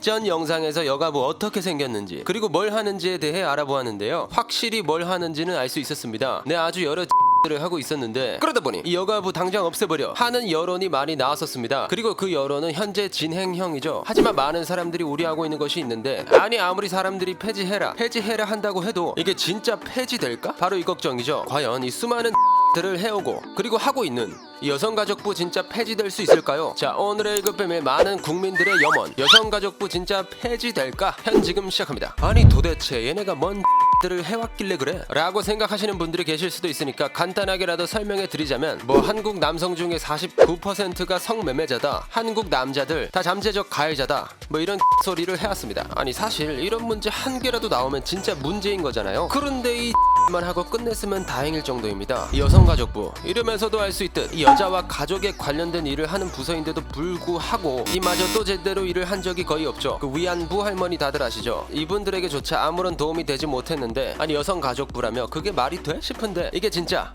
전 영상에서 여가부 어떻게 생겼는지 그리고 뭘 하는지에 대해 알아보았는데요. 확실히 뭘 하는지는 알 수 있었습니다. 네 아주 여러 를 하고 있었는데 그러다 보니 이 여가부 당장 없애버려 하는 여론이 많이 나왔었습니다. 그리고 그 여론은 현재 진행형이죠. 하지만 많은 사람들이 우려하고 있는 것이 있는데 아니 아무리 사람들이 폐지해라 폐지해라 한다고 해도 이게 진짜 폐지될까? 바로 이 걱정이죠. 과연 이 수많은 들을 해오고 그리고 하고 있는 이 여성가족부 진짜 폐지될 수 있을까요? 자 오늘의 1급뱀의 많은 국민들의 염원 여성가족부 진짜 폐지될까? 현 지금 시작합니다. 아니 도대체 얘네가 뭔 들을 해왔길래 그래? 라고 생각하시는 분들이 계실 수도 있으니까 간단하게라도 설명해 드리자면 뭐 한국 남성 중에 49%가 성매매자다 한국 남자들 다 잠재적 가해자다 뭐 이런 소리를 해왔습니다 아니 사실 이런 문제 한 개라도 나오면 진짜 문제인 거잖아요 그런데 이 만 하고 끝냈으면 다행일 정도입니다. 이 여성가족부 이러면서도 알 수 있듯 이 여자와 가족에 관련된 일을 하는 부서인데도 불구하고 이마저 또 제대로 일을 한 적이 거의 없죠. 그 위안부 할머니 다들 아시죠? 이분들에게조차 아무런 도움이 되지 못했는데 아니 여성 가족부라며 그게 말이 돼? 싶은데 이게 진짜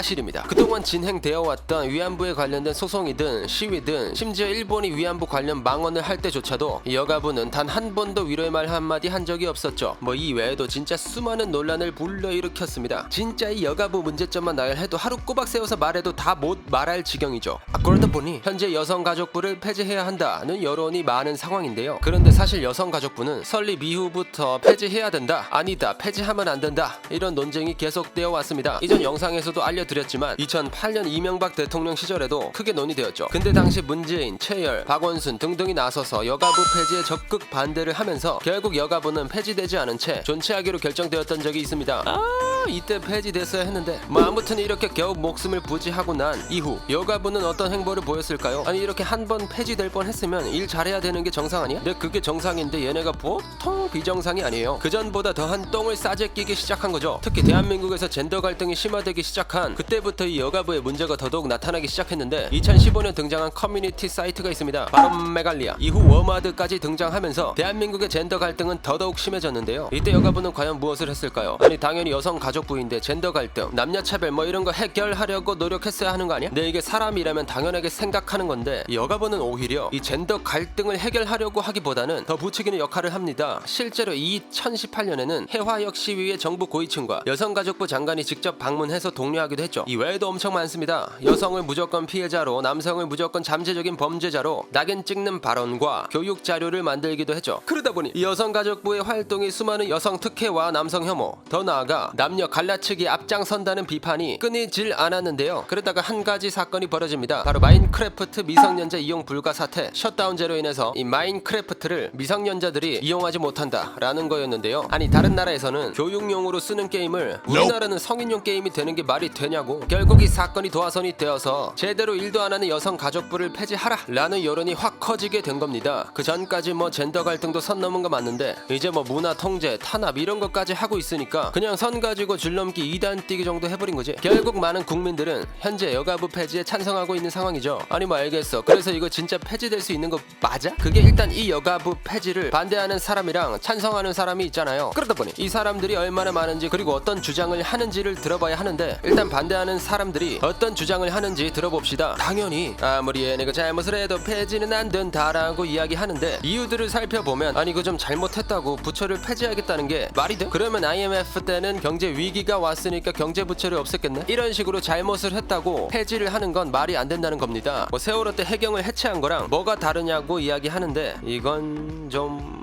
사실입니다. 그동안 진행되어 왔던 위안부에 관련된 소송이든 시위든 심지어 일본이 위안부 관련 망언을 할 때조차도 이 여가부는 단 한 번도 위로의 말 한마디 한 적이 없었죠. 뭐 이 외에도 진짜 수많은 논란을 불러일으켰습니다. 진짜 이 여가부 문제점만 나열해도 하루 꼬박 세워서 말해도 다 못 말할 지경이죠. 아, 그러다 보니 현재 여성가족부를 폐지해야 한다는 여론이 많은 상황인데요. 그런데 사실 여성가족부는 설립 이후부터 폐지해야 된다, 아니다, 폐지하면 안 된다 이런 논쟁이 계속되어 왔습니다. 이전 영상에서도 알려 드렸지만 2008년 이명박 대통령 시절에도 크게 논의되었죠. 근데 당시 문재인, 최열, 박원순 등등이 나서서 여가부 폐지에 적극 반대를 하면서 결국 여가부는 폐지되지 않은 채 존치하기로 결정되었던 적이 있습니다. 아 이때 폐지됐어야 했는데 뭐 아무튼 이렇게 겨우 목숨을 부지하고 난 이후 여가부는 어떤 행보를 보였을까요? 아니 이렇게 한 번 폐지될 뻔했으면 일 잘해야 되는 게 정상 아니야? 근데 그게 정상인데 얘네가 보통 비정상이 아니에요. 그 전보다 더한 똥을 싸제 끼기 시작한 거죠. 특히 대한민국에서 젠더 갈등이 심화되기 시작한 그때부터 이 여가부의 문제가 더더욱 나타나기 시작했는데 2015년 등장한 커뮤니티 사이트가 있습니다. 바로 메갈리아. 이후 워마드까지 등장하면서 대한민국의 젠더 갈등은 더더욱 심해졌는데요. 이때 여가부는 과연 무엇을 했을까요? 아니 당연히 여성 가 족부인데 젠더 갈등, 남녀 차별 뭐 이런 거 해결하려고 노력했어야 하는 거 아니야? 근데 이게 사람이라면 당연하게 생각하는 건데 이 여가부는 오히려 이 젠더 갈등을 해결하려고 하기보다는 더 부추기는 역할을 합니다. 실제로 2018년에는 해화역 시위에 정부 고위층과 여성가족부 장관이 직접 방문해서 독려하기도 했죠. 이 외에도 엄청 많습니다. 여성을 무조건 피해자로, 남성을 무조건 잠재적인 범죄자로 낙인 찍는 발언과 교육 자료를 만들기도 했죠. 그러다 보니 이 여성가족부의 활동이 수많은 여성 특혜와 남성 혐오, 더 나아가 남녀 갈라치기 앞장선다는 비판이 끊이질 않았는데요. 그러다가 한 가지 사건이 벌어집니다. 바로 마인크래프트 미성년자 이용 불가 사태, 셧다운제로 인해서 이 마인크래프트를 미성년자들이 이용하지 못한다라는 거였는데요. 아니 다른 나라에서는 교육용으로 쓰는 게임을 우리나라는 성인용 게임이 되는 게 말이 되냐고. 결국 이 사건이 도화선이 되어서 제대로 일도 안 하는 여성 가족부를 폐지하라라는 여론이 확 커지게 된 겁니다. 그 전까지 뭐 젠더 갈등도 선 넘은 거 맞는데 이제 뭐 문화 통제, 탄압 이런 것까지 하고 있으니까 그냥 선 가지고 줄넘기 2단 뛰기 정도 해버린 거지. 결국 많은 국민들은 현재 여가부 폐지에 찬성하고 있는 상황이죠. 아니 뭐 알겠어. 그래서 이거 진짜 폐지될 수 있는 거 맞아? 그게 일단 이 여가부 폐지를 반대하는 사람이랑 찬성하는 사람이 있잖아요. 그러다 보니 이 사람들이 얼마나 많은지 그리고 어떤 주장을 하는지를 들어봐야 하는데 일단 반대하는 사람들이 어떤 주장을 하는지 들어봅시다. 당연히 아무리 얘네가 잘못을 해도 폐지는 안 된다라고 이야기하는데 이유들을 살펴보면 아니 이거 좀 잘못했다고 부처를 폐지하겠다는 게 말이 돼? 그러면 IMF 때는 경제 위기가 왔으니까 경제 부처를 없앴겠네? 이런 식으로 잘못을 했다고 폐지를 하는 건 말이 안 된다는 겁니다. 뭐 세월호 때 해경을 해체한 거랑 뭐가 다르냐고 이야기하는데 이건 좀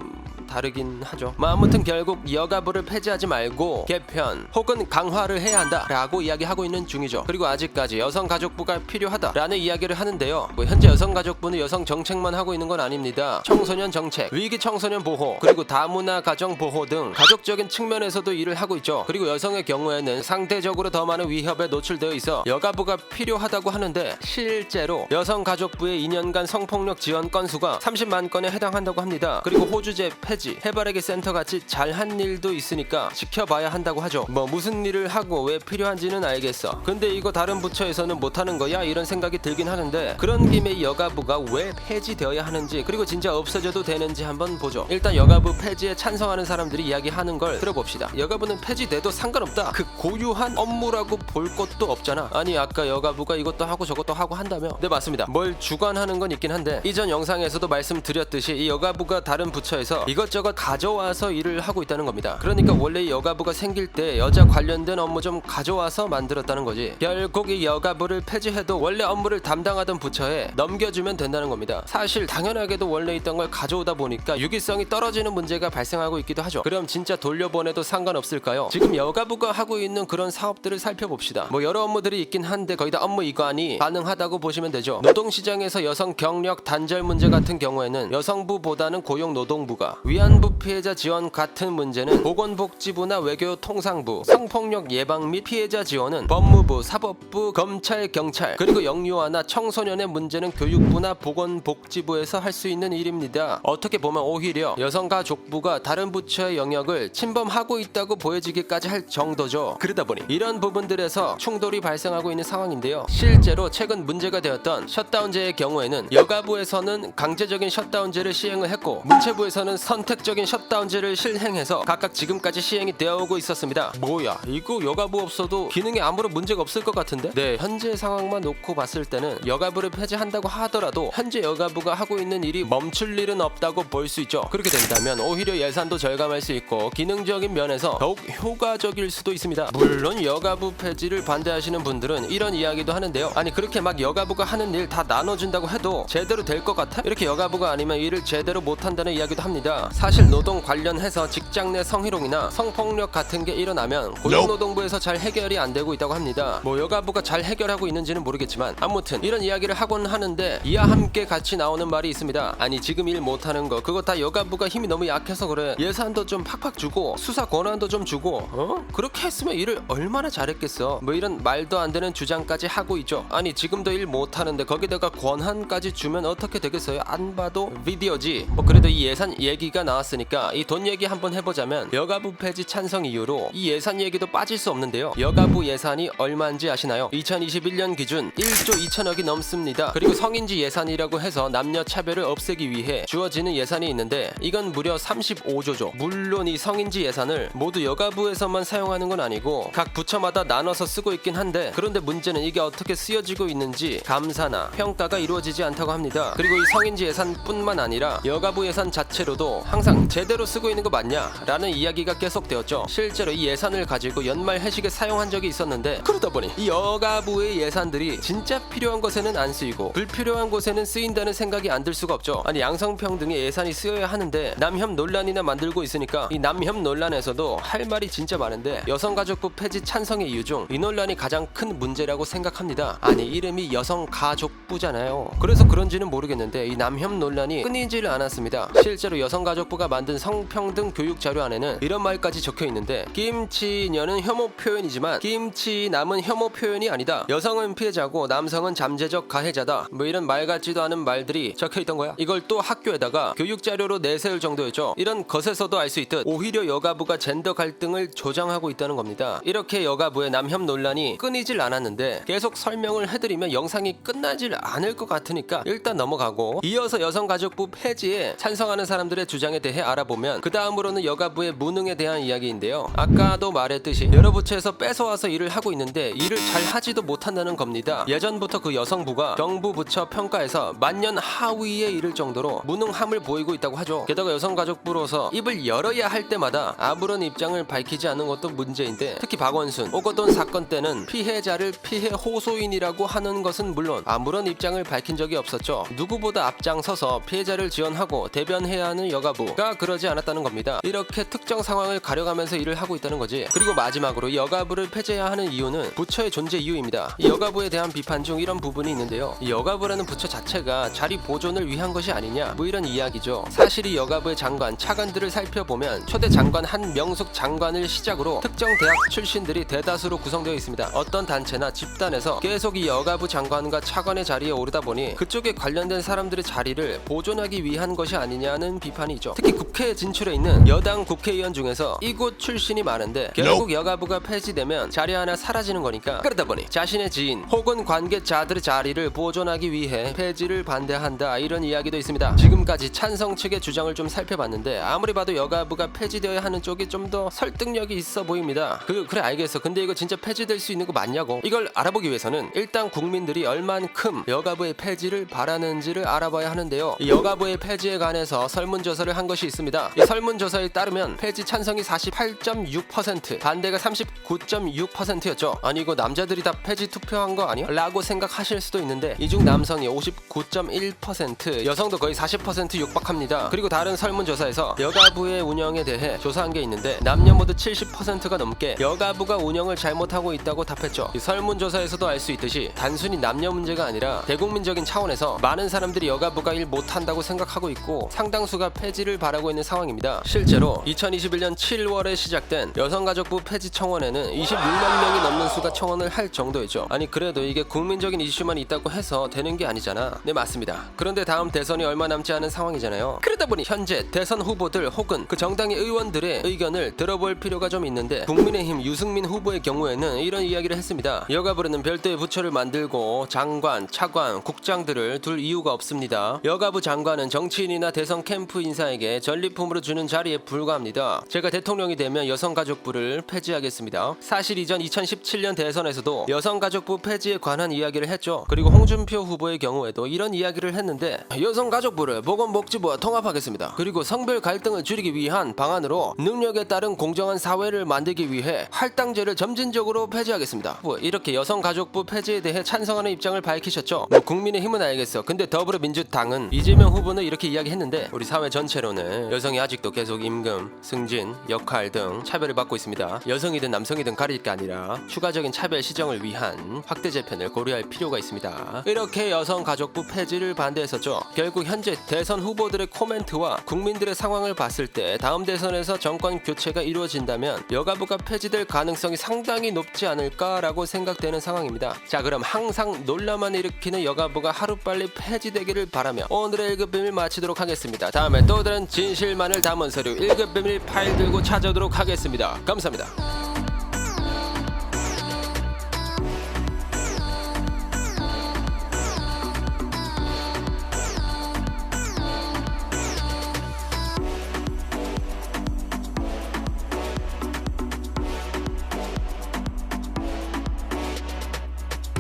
다르긴 하죠. 뭐 아무튼 결국 여가부를 폐지하지 말고 개편 혹은 강화를 해야 한다라고 이야기하고 있는 중이죠. 그리고 아직까지 여성가족부가 필요하다라는 이야기를 하는데요. 뭐 현재 여성가족부는 여성 정책만 하고 있는 건 아닙니다. 청소년 정책, 위기 청소년 보호, 그리고 다문화 가정 보호 등 가족적인 측면에서도 일을 하고 있죠. 그리고 여성의 경우에는 상대적으로 더 많은 위협에 노출되어 있어 여가부가 필요하다고 하는데 실제로 여성가족부의 2년간 성폭력 지원 건수가 30만 건에 해당한다고 합니다. 그리고 호주제 폐지 복지, 해바라기 센터 같이 잘한 일도 있으니까 지켜봐야 한다고 하죠. 뭐 무슨 일을 하고 왜 필요한지는 알겠어. 근데 이거 다른 부처에서는 못하는 거야? 이런 생각이 들긴 하는데 그런 김에 이 여가부가 왜 폐지되어야 하는지 그리고 진짜 없어져도 되는지 한번 보죠. 일단 여가부 폐지에 찬성하는 사람들이 이야기하는 걸 들어봅시다. 여가부는 폐지돼도 상관없다. 그 고유한 업무라고 볼 것도 없잖아. 아니 아까 여가부가 이것도 하고 저것도 하고 한다며? 네 맞습니다. 뭘 주관하는 건 있긴 한데 이전 영상에서도 말씀드렸듯이 이 여가부가 다른 부처에서 이것저것 가져와서 일을 하고 있다는 겁니다. 그러니까 원래 이 여가부가 생길 때 여자 관련된 업무 좀 가져와서 만들었다는 거지. 결국 이 여가부를 폐지해도 원래 업무를 담당하던 부처에 넘겨주면 된다는 겁니다. 사실 당연하게도 원래 있던 걸 가져오다 보니까 유기성이 떨어지는 문제가 발생하고 있기도 하죠. 그럼 진짜 돌려보내도 상관없을까요? 지금 여가부가 하고 있는 그런 사업들을 살펴봅시다. 뭐 여러 업무들이 있긴 한데 거의 다 업무 이관이 가능하다고 보시면 되죠. 노동시장에서 여성 경력 단절 문제 같은 경우에는 여성부보다는 고용노동부가 위 안부 피해자 지원 같은 문제는 보건복지부나 외교통상부 성폭력 예방 및 피해자 지원은 법무부 사법부 검찰 경찰 그리고 영유아나 청소년의 문제는 교육부나 보건복지부에서 할 수 있는 일입니다. 어떻게 보면 오히려 여성가족부가 다른 부처의 영역을 침범하고 있다고 보여지기까지 할 정도죠. 그러다 보니 이런 부분들에서 충돌이 발생하고 있는 상황인데요. 실제로 최근 문제가 되었던 셧다운제의 경우에는 여가부에서는 강제적인 셧다운제를 시행을 했고 문체부에서는 선택적인 셧다운제를 실행해서 각각 지금까지 시행이 되어 오고 있었습니다. 뭐야 이거 여가부 없어도 기능에 아무런 문제가 없을 것 같은데? 네 현재 상황만 놓고 봤을 때는 여가부를 폐지한다고 하더라도 현재 여가부가 하고 있는 일이 멈출 일은 없다고 볼 수 있죠. 그렇게 된다면 오히려 예산도 절감할 수 있고 기능적인 면에서 더욱 효과적일 수도 있습니다. 물론 여가부 폐지를 반대하시는 분들은 이런 이야기도 하는데요. 아니 그렇게 막 여가부가 하는 일 다 나눠준다고 해도 제대로 될 것 같아? 이렇게 여가부가 아니면 일을 제대로 못한다는 이야기도 합니다. 사실 노동 관련해서 직장 내 성희롱이나 성폭력 같은 게 일어나면 고용노동부에서 잘 해결이 안 되고 있다고 합니다. 뭐 여가부가 잘 해결하고 있는지는 모르겠지만 아무튼 이런 이야기를 하곤 하는데 이와 함께 같이 나오는 말이 있습니다. 아니 지금 일 못하는 거 그거 다 여가부가 힘이 너무 약해서 그래. 예산도 좀 팍팍 주고 수사 권한도 좀 주고 어? 그렇게 했으면 일을 얼마나 잘했겠어. 뭐 이런 말도 안 되는 주장까지 하고 있죠. 아니 지금도 일 못하는데 거기다가 권한까지 주면 어떻게 되겠어요? 안 봐도 비디오지. 뭐 그래도 이 예산 얘기가 나왔으니까 이 돈 얘기 한번 해보자면 여가부 폐지 찬성 이후로 이 예산 얘기도 빠질 수 없는데요. 여가부 예산이 얼마인지 아시나요? 2021년 기준 1조 2천억이 넘습니다. 그리고 성인지 예산이라고 해서 남녀 차별을 없애기 위해 주어지는 예산이 있는데 이건 무려 35조죠. 물론 이 성인지 예산을 모두 여가부에서만 사용하는 건 아니고 각 부처마다 나눠서 쓰고 있긴 한데 그런데 문제는 이게 어떻게 쓰여지고 있는지 감사나 평가가 이루어지지 않다고 합니다. 그리고 이 성인지 예산뿐만 아니라 여가부 예산 자체로도 항상 제대로 쓰고 있는 거 맞냐? 라는 이야기가 계속되었죠. 실제로 이 예산을 가지고 연말 회식에 사용한 적이 있었는데 그러다 보니 이 여가부의 예산들이 진짜 필요한 곳에는 안 쓰이고 불필요한 곳에는 쓰인다는 생각이 안 들 수가 없죠. 아니 양성평등에 예산이 쓰여야 하는데 남혐 논란이나 만들고 있으니까 이 남혐 논란에서도 할 말이 진짜 많은데 여성가족부 폐지 찬성의 이유 중 이 논란이 가장 큰 문제라고 생각합니다. 아니 이름이 여성가족부잖아요. 그래서 그런지는 모르겠는데 이 남혐 논란이 끊이지를 않았습니다. 실제로 여성가족 부가 만든 성평등 교육 자료 안에는 이런 말까지 적혀 있는데 김치녀는 혐오 표현이지만 김치남은 혐오 표현이 아니다. 여성은 피해자고 남성은 잠재적 가해자다. 뭐 이런 말 같지도 않은 말들이 적혀 있던 거야. 이걸 또 학교에다가 교육 자료로 내세울 정도였죠. 이런 것에서도 알 수 있듯 오히려 여가부가 젠더 갈등을 조장하고 있다는 겁니다. 이렇게 여가부의 남혐 논란이 끊이질 않았는데 계속 설명을 해드리면 영상이 끝나질 않을 것 같으니까 일단 넘어가고 이어서 여성가족부 폐지에 찬성하는 사람들의 주장에 대해 알아보면 그 다음으로는 여가부의 무능에 대한 이야기인데요. 아까도 말했듯이 여러 부처에서 뺏어와서 일을 하고 있는데 일을 잘 하지도 못한다는 겁니다. 예전부터 그 여성부가 정부 부처 평가에서 만년 하위에 이를 정도로 무능함을 보이고 있다고 하죠. 게다가 여성가족부로서 입을 열어야 할 때마다 아무런 입장을 밝히지 않는 것도 문제인데 특히 박원순 오거돈 사건 때는 피해자를 피해 호소인이라고 하는 것은 물론 아무런 입장을 밝힌 적이 없었죠. 누구보다 앞장서서 피해자를 지원하고 대변해야 하는 여가부 가 그러지 않았다는 겁니다. 이렇게 특정 상황을 가려가면서 일을 하고 있다는 거지. 그리고 마지막으로 여가부를 폐지해야 하는 이유는 부처의 존재 이유입니다. 이 여가부에 대한 비판 중 이런 부분이 있는데요. 이 여가부라는 부처 자체가 자리 보존을 위한 것이 아니냐 뭐 이런 이야기죠. 사실 이 여가부의 장관 차관들을 살펴보면 초대 장관 한 명숙 장관을 시작으로 특정 대학 출신들이 대다수로 구성되어 있습니다. 어떤 단체나 집단에서 계속 이 여가부 장관과 차관의 자리에 오르다 보니 그쪽에 관련된 사람들의 자리를 보존하기 위한 것이 아니냐는 비판이 있죠. 있죠. 특히 국회에 진출해 있는 여당 국회의원 중에서 이곳 출신이 많은데 결국 여가부가 폐지되면 자리 하나 사라지는 거니까 그러다 보니 자신의 지인 혹은 관계자들의 자리를 보존하기 위해 폐지를 반대한다 이런 이야기도 있습니다. 지금까지 찬성 측의 주장을 좀 살펴봤는데 아무리 봐도 여가부가 폐지되어야 하는 쪽이 좀 더 설득력이 있어 보입니다. 그 그래 알겠어. 근데 이거 진짜 폐지될 수 있는 거 맞냐고? 이걸 알아보기 위해서는 일단 국민들이 얼만큼 여가부의 폐지를 바라는지를 알아봐야 하는데요. 이 여가부의 폐지에 관해서 설문조사를 한 것이 있습니다. 이 설문조사에 따르면 폐지 찬성이 48.6%, 반대가 39.6%였죠. 아니 이거 남자들이 다 폐지 투표한 거 아니야? 라고 생각하실 수도 있는데 이 중 남성이 59.1%, 여성도 거의 40% 육박합니다. 그리고 다른 설문조사에서 여가부의 운영에 대해 조사한 게 있는데 남녀 모두 70%가 넘게 여가부가 운영을 잘못하고 있다고 답했죠. 이 설문조사에서도 알 수 있듯이 단순히 남녀 문제가 아니라 대국민적인 차원에서 많은 사람들이 여가부가 일 못한다고 생각하고 있고 상당수가 폐지를 바라고 있는 상황입니다. 실제로 2021년 7월에 시작된 여성가족부 폐지 청원에는 26만 명이 넘는 수가 청원을 할 정도였죠. 아니 그래도 이게 국민적인 이슈만 있다고 해서 되는 게 아니잖아. 네 맞습니다. 그런데 다음 대선이 얼마 남지 않은 상황이잖아요. 그러다 보니 현재 대선 후보들 혹은 그 정당의 의원들의 의견을 들어볼 필요가 좀 있는데 국민의힘 유승민 후보의 경우에는 이런 이야기를 했습니다. 여가부는 별도의 부처를 만들고 장관, 차관, 국장들을 둘 이유가 없습니다. 여가부 장관은 정치인이나 대선 캠프 인사에 게 전리품으로 주는 자리에 불과합니다. 제가 대통령이 되면 여성가족부를 폐지하겠습니다. 사실 이전 2017년 대선에서도 여성가족부 폐지에 관한 이야기를 했죠. 그리고 홍준표 후보의 경우에도 이런 이야기를 했는데 여성가족부를 보건복지부와 통합하겠습니다. 그리고 성별 갈등을 줄이기 위한 방안으로 능력에 따른 공정한 사회를 만들기 위해 할당제를 점진적으로 폐지하겠습니다. 뭐 이렇게 여성가족부 폐지에 대해 찬성하는 입장을 밝히셨죠. 뭐 국민의 힘은 알겠어. 근데 더불어민주당은 이재명 후보는 이렇게 이야기했는데 우리 사회 전체로 는 여성이 아직도 계속 임금, 승진, 역할 등 차별을 받고 있습니다. 여성이든 남성이든 가릴 게 아니라 추가적인 차별 시정을 위한 확대 재편을 고려할 필요가 있습니다. 이렇게 여성가족부 폐지를 반대했었죠. 결국 현재 대선 후보들의 코멘트와 국민들의 상황을 봤을 때 다음 대선에서 정권 교체가 이루어진다면 여가부가 폐지될 가능성이 상당히 높지 않을까라고 생각되는 상황입니다. 자 그럼 항상 논란만 일으키는 여가부가 하루빨리 폐지되기를 바라며 오늘의 1급 비밀 마치도록 하겠습니다. 다음에 또 다른 진실만을 담은 서류 1급 비밀 파일 들고 찾아오도록 하겠습니다. 감사합니다.